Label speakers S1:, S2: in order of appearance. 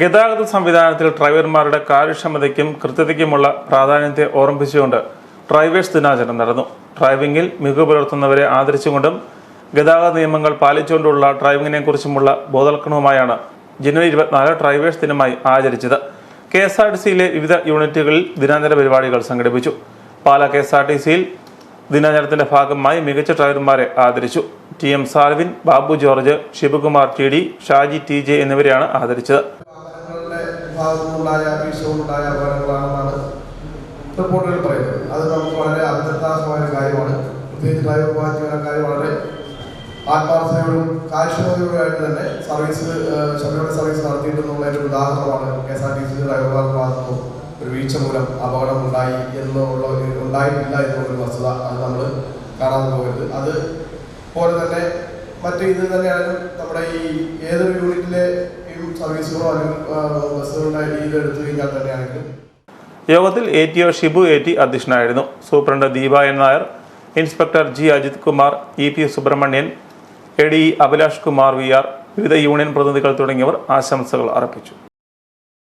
S1: ഗതാഗത സംവിധാനത്തിൽ ഡ്രൈവർമാരുടെ കാര്യക്ഷമതയ്ക്കും കൃത്യതയ്ക്കുമുള്ള പ്രാധാന്യത്തെ ഓർമ്മിപ്പിച്ചുകൊണ്ട് ഡ്രൈവേഴ്സ് ദിനാചരണം നടന്നു. ഡ്രൈവിംഗിൽ മികവ് പുലർത്തുന്നവരെ ആദരിച്ചുകൊണ്ടും ഗതാഗത നിയമങ്ങൾ പാലിച്ചുകൊണ്ടുള്ള ഡ്രൈവിംഗിനെ കുറിച്ചുമുള്ള ബോധവൽക്കരണവുമായാണ് ജനുവരി ഇരുപത്തിനാല് ഡ്രൈവേഴ്സ് ദിനമായി ആചരിച്ചത്. കെ എസ് ആർ ടി സിയിലെ വിവിധ യൂണിറ്റുകളിൽ ദിനാചരണ പരിപാടികൾ സംഘടിപ്പിച്ചു. Pala K S R T സിയിൽ ദിനാചരണത്തിന്റെ ഭാഗമായി മികച്ച ഡ്രൈവർമാരെ ആദരിച്ചു. T M Salvin Babu George Sivakumar T D Shaji T J എന്നിവരെയാണ് ആദരിച്ചത്.
S2: ഭാഗത്തുനിന്നുണ്ടായ വീഴ്ചകളുണ്ടായ അപകടങ്ങളാണെന്നാണ് റിപ്പോർട്ടുകൾ പറയുന്നത്. അത് നമുക്ക് വളരെ അഭിനന്ദാസമായ ഒരു കാര്യമാണ്. പ്രത്യേകിച്ച് ഡ്രൈവർമാർ ജീവനക്കാർ വളരെ ആത്മാർത്ഥതയോടും കാര്യക്ഷമതയോടുമായിട്ട് തന്നെ സർവീസ് ശബരിമല സർവീസ് നടത്തിയിട്ടുള്ള ഒരു ഉദാഹരണമാണ് K S R T C ഡ്രൈവർമാർക്ക് ഭാഗത്തു ഒരു വീഴ്ച മൂലം അപകടം ഉണ്ടായി എന്നുള്ള ഉണ്ടായിട്ടില്ല എന്നുള്ളൊരു വസ്തുത അത് നമ്മൾ കാണാൻ പോകരുത്. അത് പോലെ തന്നെ മറ്റു ഇത് തന്നെയാണ് നമ്മുടെ ഈ ഏതൊരു യൂണിറ്റിലെ തന്നെയാണെങ്കിലും.
S1: യോഗത്തിൽ A T O Shibu A T അധ്യക്ഷനായിരുന്നു. Superintendent Deepa N Nair inspector G Ajith Kumar E P Subramanian A D Abhilash Kumar V R വിവിധ യൂണിയൻ പ്രതിനിധികൾ തുടങ്ങിയവർ ആശംസകൾ അർപ്പിച്ചു.